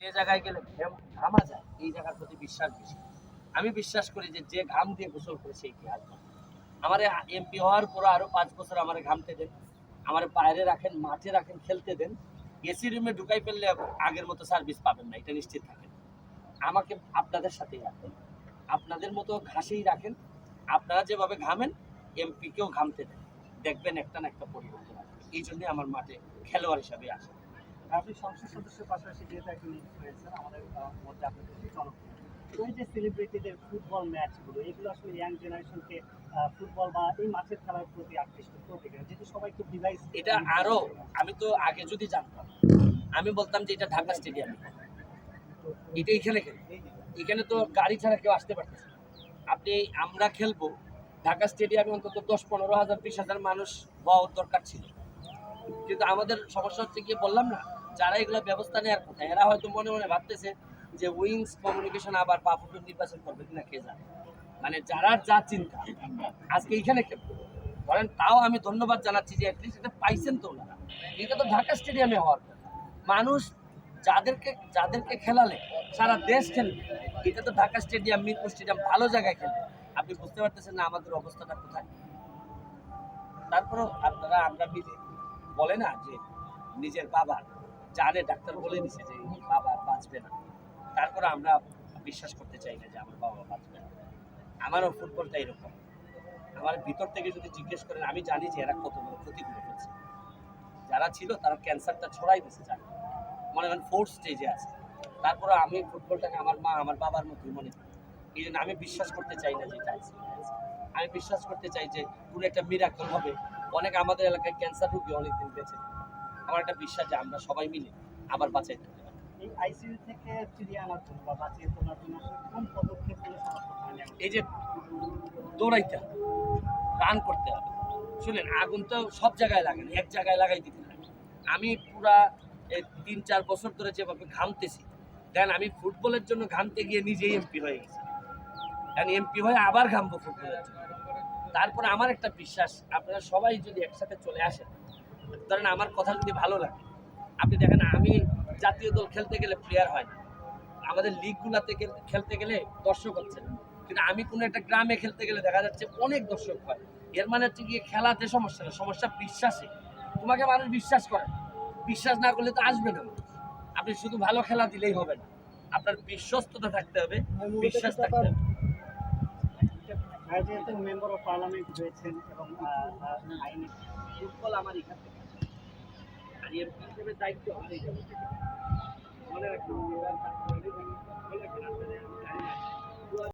যে জায়গায় গেলে ঘেম- যায়, এই জায়গার প্রতি বিশ্বাস বেশি। আমি বিশ্বাস করি যে যে ঘাম দিয়ে গোসল করে সেই ইতিহাস। আমার এমপি হওয়ার পর আরও পাঁচ বছর আমার ঘামতে দেন, আমার বাইরে রাখেন, মাঠে রাখেন, খেলতে দেন। এসি রুমে ঢুকাই ফেললে আগের মতো সার্ভিস পাবেন না, এটা নিশ্চিত থাকেন। আমাকে আপনাদের সাথেই রাখেন। আপনাদের মতো ঘাসেই রাখেন। আপনারা যেভাবে ঘামেন এমপিকেও ঘামতে দেন। দেখবেন একটা না একটা পরিবর্তন এই জন্যে আমার মাঠে খেলোয়াড় হিসাবে আসে আপনি সংসদ সদস্যের পাশাপাশি যেহেতু একজন ইনফ্লুয়েন্সার আমাদের মধ্যে আপনি খুবই জনপ্রিয়। এই যে সেলিব্রিটিদের ফুটবল ম্যাচগুলো এগুলো আসলে ইয়াং জেনারেশনকে ফুটবল বা এই মাছের খেলার প্রতি আকৃষ্ট গেলে যেহেতু সবাই একটু ডিভাইস এটা আরও আমি তো আগে যদি জানতাম আমি বলতাম যে এটা ঢাকা স্টেডিয়াম এটা এখানে খেলে এখানে তো গাড়ি ছাড়া কেউ আসতে পারতেছে না। আপনি আমরা খেলব ঢাকা স্টেডিয়ামে অন্তত দশ পনেরো হাজার বিশ হাজার মানুষ হওয়া দরকার ছিল। কিন্তু আমাদের সমস্যা হচ্ছে কি বললাম না, যারা এগুলো ব্যবস্থা নেওয়ার কথা, এরা হয়তো মনে মনে ভাবতেছে যে উইংস কমিউনিকেশন আবার পাপুটুর নির্বাচন করবে কিনা, কে জানে। মানে যারা যা চিন্তা, আজকে এইখানে খেলবে বলেন, তাও আমি ধন্যবাদ জানাচ্ছি যে অ্যাটলিস্ট এটা পাইছেন তো ওনারা। এটা তো ঢাকা স্টেডিয়ামে হওয়ার। মানুষ যাদেরকে যাদেরকে খেলালে সারা দেশ খেলবে, এটা তো ঢাকা স্টেডিয়াম, মিরপুর স্টেডিয়াম ভালো জায়গায় খেলবে। আপনি বুঝতে পারতেছেন না আমাদের অবস্থাটা কোথায়। তারপরেও আপনারা, আমরা মিলে বলে না যে নিজের বাবা জানে, ডাক্তার বলে দিছে যে বাবা বাঁচবে না। তারপরে আমরা বিশ্বাস করতে চাই না যে আমার বাবা বাঁচবে না। আমারও ফুটবলটা এরকম। আমার ভিতর থেকে যদি জিজ্ঞেস করেন, আমি জানি যে এরা কত বড় ক্ষতি করে ফেলছে। যারা ছিল তারা ক্যান্সারটা ছড়াই দিছে জানে। মনে করেন ফোর্থ স্টেজে আছে। তারপরে আমি ফুটবলটাকে আমার মা, আমার বাবার মতোই মনে করি। এই জন্য আমি বিশ্বাস করতে চাই না যে আমি বিশ্বাস করতে চাই যে কোনো একটা মিরাকল হবে। অনেক আমাদের এলাকায় ক্যান্সার রোগী অনেকদিন বেঁচে। আমার একটা বিশ্বাস যে আমরা সবাই মিলে আবার বাঁচাই থাকতে পারি। এই আইসিইউ থেকে ফিরিয়ে আনার জন্য বা বাঁচিয়ে তোলার জন্য কোন উচিত? এই যে দৌড়াইতে হবে রান করতে হবে। শুনেন আগুন তো সব জায়গায় লাগে না এক জায়গায় লাগাই দিতে লাগে আমি পুরা এই তিন চার বছর ধরে যেভাবে ঘামতেছি দেন আমি ফুটবলের জন্য ঘামতে গিয়ে নিজেই এমপি হয়ে গেছি। কারণ এমপি হয়ে আবার ঘামবো ফুটবলের জন্য। তারপরে আমার একটা বিশ্বাস আপনারা সবাই যদি একসাথে চলে আসেন ধরেন আমার কথা যদি ভালো লাগে আপনি দেখেন আমি জাতীয় দল খেলতে গেলে প্লেয়ার হয় না। আমাদের লিগগুলাতে খেলতে গেলে দর্শক হচ্ছে না। কিন্তু আমি কোনো একটা গ্রামে খেলতে গেলে দেখা যাচ্ছে অনেক দর্শক হয়। এর মানে হচ্ছে গিয়ে খেলাতে সমস্যা না সমস্যা বিশ্বাসে। তোমাকে মানুষ বিশ্বাস করে বিশ্বাস না করলে তো আসবে না আপনি শুধু ভালো খেলা দিলেই হবে না। আপনার বিশ্বস্ততা থাকতে হবে বিশ্বাস থাকতে হবে। যেহেতু মেম্বার অফ পার্লামেন্ট হয়েছেন এবং আইনি ফুটবল আমার এখান থেকে। আর এমপি হিসেবে দায়িত্ব আমারই যাবে মনে রাখবেন